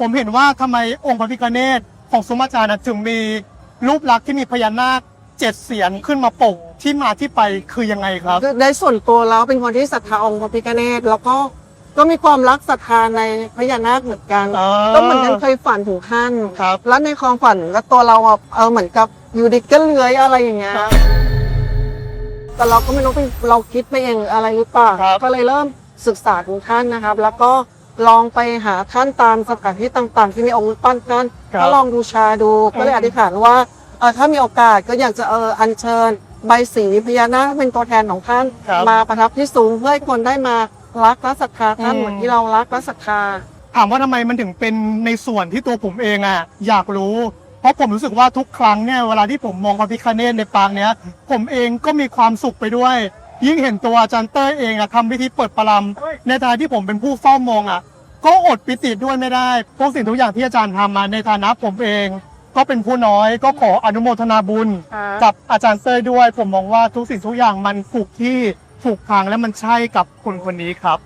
ผมเห็นว่าทำไมองค์พระพิฆเนศของสมมาจารย์น่ะถึงมีรูปลักษณ์ที่มีพญานาคเจ็ดเสียนขึ้นมาปกที่มาที่ไปคือยังไงครับ ในส่วนตัวแล้วเป็นคนที่ศรัทธาองค์พระพิฆเนศแล้วก็ก็มีความรักศรัทธาในพญานาคเหมือนกัน อ๋อก็เหมือนกันเคยฝันถึงท่านครับ แล้วในความฝันก็ตัวเราอะเออเหมือนกับอยู่ดีก็เลื้อยอะไรอย่างเงี้ย แต่เราก็ไม่รู้เป็นเราคิดไปเองอะไรหรือเปล่า ครับ ก็เลยเริ่มศึกษาถึงท่านนะครับ แล้วก็ ลองไปหาท่านตามสถานที่ต่างๆ ที่มีองค์รูปปั้นท่านครับก็ลองดูชาดูก็เลยอธิษฐานว่าเออถ้ามีโอกาสก็อยากจะเอออัญเชิญ ใบสีพญานาคเป็นตัวแทนของท่านครับมาประทับที่สูงเพื่อให้คนได้มารักและศรัทธาท่านอืมเหมือนที่เรารักและศรัทธาถามว่าทำไมมันถึงเป็นในส่วนที่ตัวผมเองอะอยากรู้ เพราะผมรู้สึกว่าทุกครั้งเนี่ยเวลาที่ผมมองพระพิฆเนศในปางเนี้ย ผมเองก็มีความสุขไปด้วย ยิ่งเห็นตัวอาจารย์เต้ยเองอะทำพิธีเปิดประลำในฐานะที่ผมเป็นผู้เฝ้ามองอะ ก็อดปิติด้วยไม่ได้พวกสิ่งทุกอย่างที่อาจารย์ทำมาในฐานะผมเอง ก็เป็นผู้น้อยก็ขออนุโมทนาบุญกับอาจารย์เต้ยด้วย ผมมองว่าทุกสิ่งทุกอย่างมันถูกที่ถูกทางและมันใช่กับคนคนนี้ครับ